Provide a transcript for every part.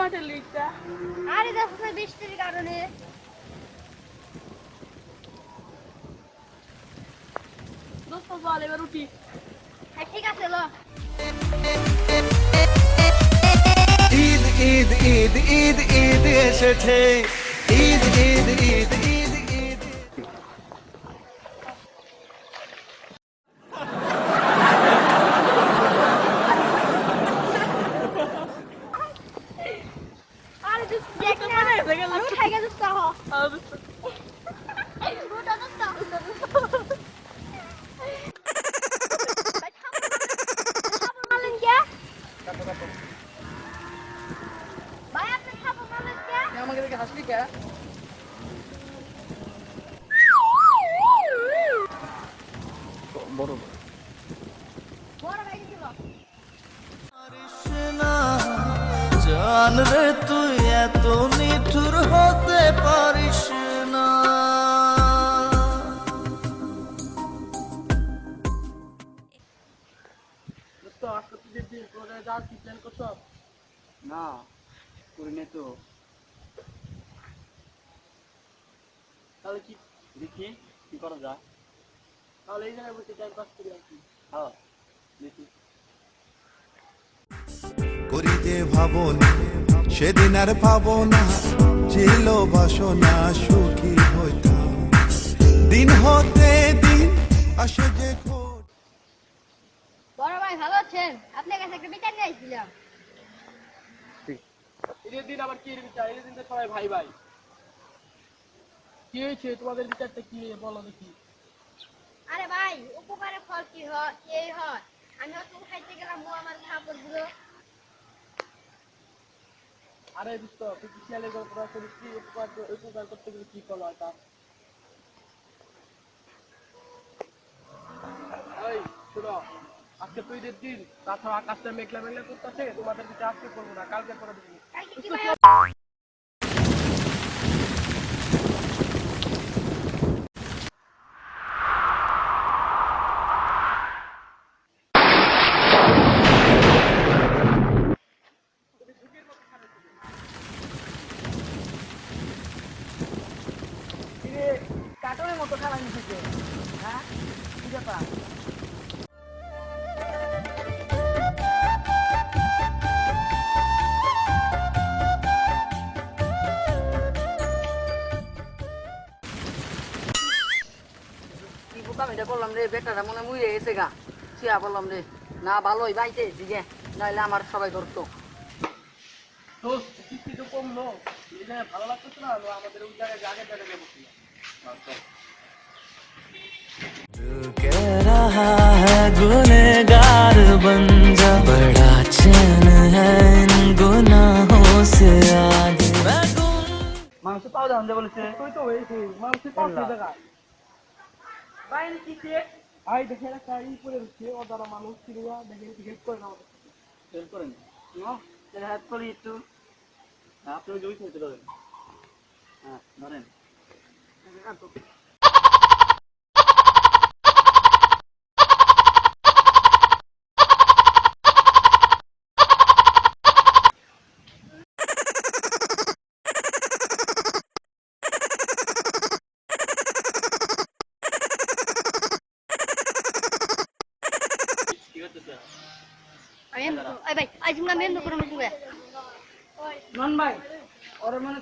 মাঠের লিখটা আরে দেখো না বৃষ্টির কারণে। দোস্ত বল এবার উঠি। হ্যাঁ ঠিক আছে লো। ঈদ ঈদ ঈদ ঈদ ঈদ এসেছে। ঈদ ঈদ ঈদ ঈদ আরে তুই দেখ না মানে এসে গেল। আমি উঠে গেছে তো আর দোস্ত, উঠা দোস্ত উঠা দোস্ত ভাই থামো থামো মারলেন কে ভাই আপনি থামো মারলেন কে আমাকে দেখে হাসলি কে বড় বড় ভাই ছিল না জান রে তুই এত নিঠুর হতে পারিস না। না করি নাই তো। তাহলে কি দেখি কি করা যায়? তাহলে এই জায়গায় বসে টাইম পাস করি আর কি। হ্যাঁ। যে ভাবনি সেদিন আর পাবো না। ছিল বাসনা সুখী হইতাম। দিন হতে দিন আসে যে বড় ভাই ভালো আছেন? আপনার কাছে একটা বিচার নিয়ে আসছিলাম। ঈদের দিন আবার কি বিচার? ঈদের দিন তো সবাই ভাই ভাই। কি হয়েছে? তোমাদের বিচারটা কি? বলো দেখি। আরে ভাই উপকারে ফল কি হয়? এই হয়। আমি হয়তো খাইতে গেলাম ও আমার খাবার দিল আরে দোস্ত তুই কি শিয়ালের গল্পটা করিস কি উপকার উপকার করতে গেলে কি এটা এই শোনো আজকে তুই ঈদের দিন তাছাড়া আকাশটা মেঘলা মেঘলা করতেছে তোমাদের দিকে আজকে করব না কালকে করে দিবি কালকে কি ভাই কাটনের মতো খেলা নিতেছে হ্যাঁ কি ব্যাপার আমি এটা করলাম রে বেটাটা মনে মুই এসে গা চিয়া বললাম রে না ভালোই বাইতে দিকে নাইলে আমার সবাই ধরতো কমলো ভালো লাগতো না আমাদের ওই জায়গায় আগে বেড়ে দেবো रहा है गुनेगार बन जा बड़ा चैन है इन गुनाहों से आज मैं गुम মাংস পাও দাম দে বলেছে তুই তো হয়েছে মানুষের পাশে দেখা বাইরে কি সে ভাই দেখে একটা ই করে দিচ্ছে ও দ্বারা মানুষ ছিল দেখে হেল্প করে না আমাদের। ফেল করেন না তাহলে হাত করি একটু হ্যাঁ, আপনি ওই জমি খেতে ধরেন হ্যাঁ ধরেন এমন এই ভাই আজ আমরা মেন করব তুমি নন ভাই ওর মনে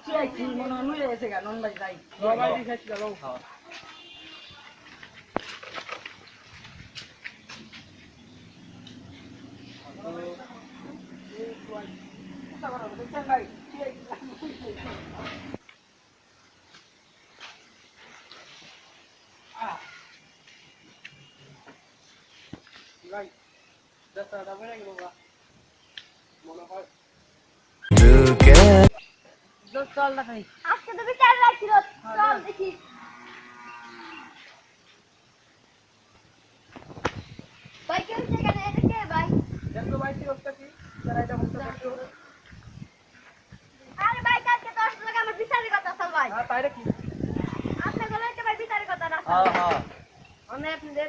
মনে হয় মুইরে গেছে গা নন ভাই যাই খাওয়া ভাই। দশটা যাবে নাকি বাবা। চল না আজকে তো বিচার রাখছিল চল দেখি ভাই কেউ সেখানে এটা কে ভাই দেখো ভাই কি অবস্থা কি যারা এটা বুঝতে পারছ আরে ভাই কালকে তো আসলে আমার বিচারের কথা চল ভাই হ্যাঁ তাই নাকি আপনি বলেন ভাই বিচারের কথা না হ্যাঁ হ্যাঁ। আমি আপনাদের